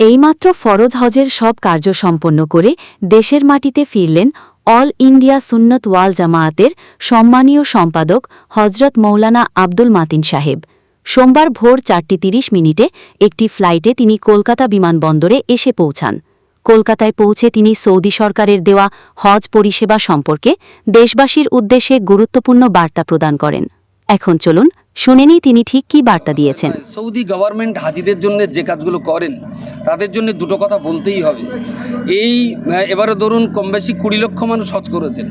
এইমাত্র ফরজ হজের সব কার্য সম্পন্ন করে দেশের মাটিতে ফিরলেন অল ইন্ডিয়া সুন্নত ওয়াল জামায়াতের সম্মানীয় সম্পাদক হজরত মৌলানা আব্দুল মাতিন সাহেব। সোমবার ভোর চারটি তিরিশ মিনিটে একটি ফ্লাইটে তিনি কলকাতা বিমানবন্দরে এসে পৌঁছান। কলকাতায় পৌঁছে তিনি সৌদি সরকারের দেওয়া হজ পরিষেবা সম্পর্কে দেশবাসীর উদ্দেশ্যে গুরুত্বপূর্ণ বার্তা প্রদান করেন। এখন চলুন শুনেনি তিনি ঠিক কী বার্তা দিয়েছেন। সৌদি গভর্নমেন্ট হাজিদের জন্য যে কাজগুলো করেন, তাদের জন্য দুটো কথা বলতেই হবে। এই এবারে ধরুন কম বেশি কুড়ি লক্ষ মানুষ হজ করেছেন।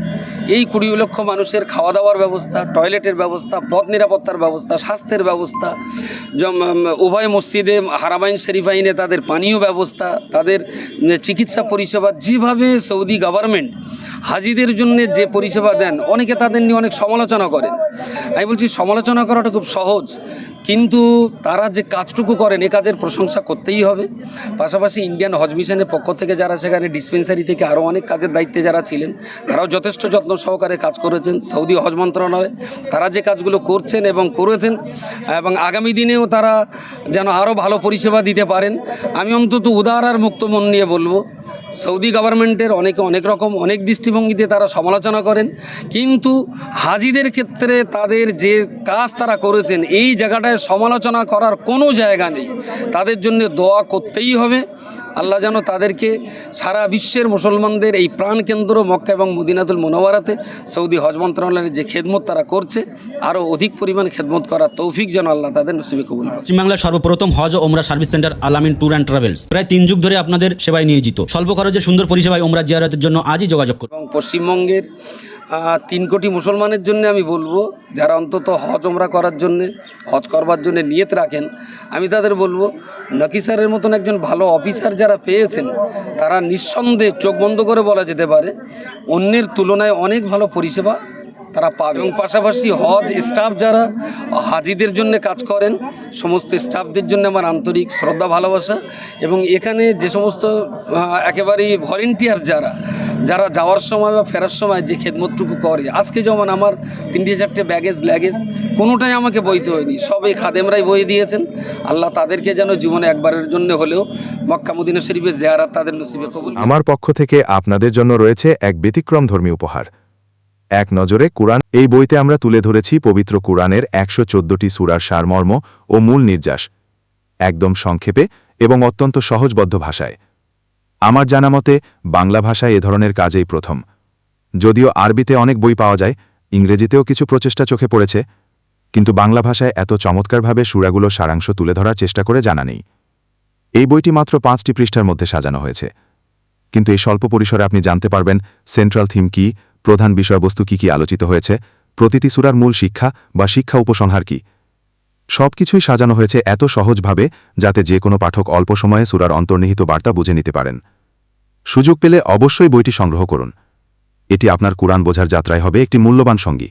এই কুড়ি লক্ষ মানুষের খাওয়া দাওয়ার ব্যবস্থা টয়লেটের ব্যবস্থা পথ নিরাপত্তার ব্যবস্থা, স্বাস্থ্যের ব্যবস্থা উভয় মসজিদে হারামাইন শরীফাইনে তাদের পানীয় ব্যবস্থা, তাদের চিকিৎসা পরিষেবা, যেভাবে সৌদি গভর্নমেন্ট হাজিদের জন্য যে পরিষেবা দেন, অনেকে তাদের নিয়ে অনেক সমালোচনা করেন। আমি বলছি, সমালোচনা করাটা খুব সহজ। কিন্তু তারা যে কাজটুকু করেন, এ কাজের প্রশংসা করতেই হবে। পাশাপাশি ইন্ডিয়ান হজ মিশনের পক্ষ থেকে যারা সেখানে ডিসপেন্সারি থেকে আরও অনেক কাজের দায়িত্বে যারা ছিলেন, তারাও যথেষ্ট যত্ন সহকারে কাজ করেছেন। সৌদি হজ মন্ত্রণালয়, তারা যে কাজগুলো করছেন এবং করেছেন, এবং আগামী দিনেও তারা যেন আরও ভালো পরিষেবা দিতে পারেন। আমি অন্তত উদার আর মুক্ত মন নিয়ে বলব সৌদি গভর্নমেন্টের অনেকে অনেক রকম, অনেক দৃষ্টিভঙ্গিতে তারা সমালোচনা করেন। কিন্তু হাজিদের ক্ষেত্রে তাদের যে কাজ তারা করেছেন, এই জায়গাটায় সমালোচনা করার কোনো জায়গা নেই। তাদের জন্য দোয়া করতেই হবে। আল্লাহ যেন তাদেরকে সারা বিশ্বের মুসলমানদের এই প্রাণকেন্দ্র মক্কা এবং মদিনাতুল মনোয়ারাতে সৌদি হজ মন্ত্রণালয়ের যে খেদমত তারা করছে আরও অধিক পরিমাণ খেদমত করার তৌফিক যেন আল্লাহ তাদের নসিবে কবুল করে পশ্চিমবাংলার সর্বপ্রথম হজ ওমরা service centre Alamin tour and travels. প্রায় তিন যুগ ধরে আপনাদের সেবায় নিয়োজিত। স্বল্প খরচে সুন্দর পরিষেবায় ওমরা জিয়ারতের জন্য আজই যোগাযোগ করুন। এবং পশ্চিমবঙ্গের তিন কোটি মুসলমানের জন্য আমি বলব, যারা অন্তত হজ ওমরা করার জন্যে, হজ করবার জন্য নিয়ত রাখেন, আমি তাদের বলব নকিসারের মতন একজন ভালো অফিসার যারা পেয়েছেন, তারা নিঃসন্দেহে চোখ বন্ধ করে বলা যেতে পারে, অন্যের তুলনায় অনেক ভালো পরিষেবা তারা পাবে। এবং পাশাপাশি হজ স্টাফ যারা, হাজিদের জন্য কাজ করেন, সমস্ত স্টাফদের জন্য আমার আন্তরিক শ্রদ্ধা, ভালোবাসা। এবং এখানে যে সমস্ত একেবারেই ভলেন্টিয়ার যারা যারা যাওয়ার সময় বা ফেরার সময় যে খেদমতটুকু করে। আজকে যেমন আমার তিনটে চারটে ব্যাগেজ ল্যাগেজ কোনোটাই আমাকে বইতে হয়নি। সব এই খাদেমরাই বই দিয়েছেন। আল্লাহ তাদেরকে যেন জীবনে একবারের জন্য হলেও মক্কা মদিনা শরীফে জেয়ারাত তাদের নসিবে কবুল আমার পক্ষ থেকে আপনাদের জন্য রয়েছে এক ব্যতিক্রম ধর্মী উপহার। এক নজরে কুরআন, এই বইতে আমরা তুলে ধরেছি পবিত্র কুরআনের একশো চোদ্দটি সুরার সারমর্ম ও মূল নির্যাস। একদম সংক্ষেপে এবং অত্যন্ত সহজবদ্ধ ভাষায়। আমার জানামতে বাংলা ভাষায় এ ধরনের কাজেই প্রথম। যদিও আরবিতে অনেক বই পাওয়া যায়, ইংরেজিতেও কিছু প্রচেষ্টা চোখে পড়েছে, কিন্তু বাংলা ভাষায় এত চমৎকারভাবে সুরাগুলো সারাংশ তুলে ধরার চেষ্টা করে জানা নেই। এই বইটি মাত্র পাঁচটি পৃষ্ঠার মধ্যে সাজানো হয়েছে। কিন্তু এই স্বল্প পরিসরে আপনি জানতে পারবেন, সেন্ট্রাল থিম কি প্রধান বিষয়বস্তু কি কি আলোচিত হয়েছে? প্রতিটি সুরার মূল শিক্ষা বা শিক্ষা উপসংহার কি? সব কিছুই সাজানো হয়েছে এত সহজভাবে যাতে যে কোনো পাঠক অল্প সময়ে সুরার অন্তর্নিহিত বার্তা বুঝে নিতে পারেন। সুযোগ পেলে অবশ্যই বইটি সংগ্রহ করুন। এটি আপনার কোরআন বোঝার যাত্রায় হবে একটি মূল্যবান সঙ্গী।